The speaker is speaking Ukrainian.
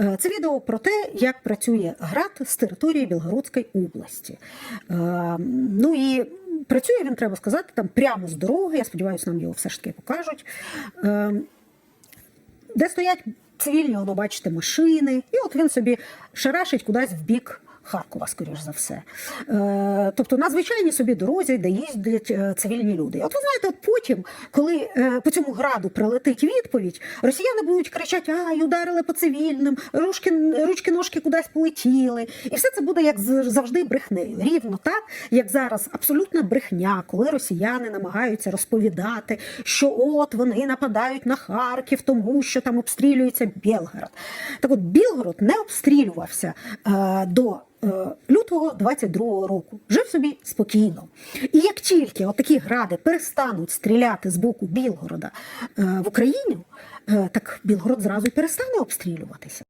Е, Це відео про те, як працює град з території Білгородської області. Е, Ну і працює він, треба сказати, там прямо з дороги. Я сподіваюся, нам його все ж таки покажуть. Е, Де стоять цивільні, воно бачите, машини, і от він собі шарашить кудись в бік. Харкова, скоріш за все. Е, тобто на звичайній собі дорозі, де їздять е, цивільні люди. От ви знаєте, от потім, коли е, по цьому граду прилетить відповідь, росіяни будуть кричати: ай, ударили по цивільним, ручки, ручки ножки кудись полетіли. І все це буде як завжди брехнею. Рівно так, як зараз абсолютна брехня, коли росіяни намагаються розповідати, що от вони нападають на Харків, тому що там обстрілюється Білгород. Так от Білгород не обстрілювався е, до. Е, Лютого 22-го року жив собі спокійно. І як тільки отакі гради перестануть стріляти з боку Білгорода е, в Україну, е, так Білгород зразу перестане обстрілюватися.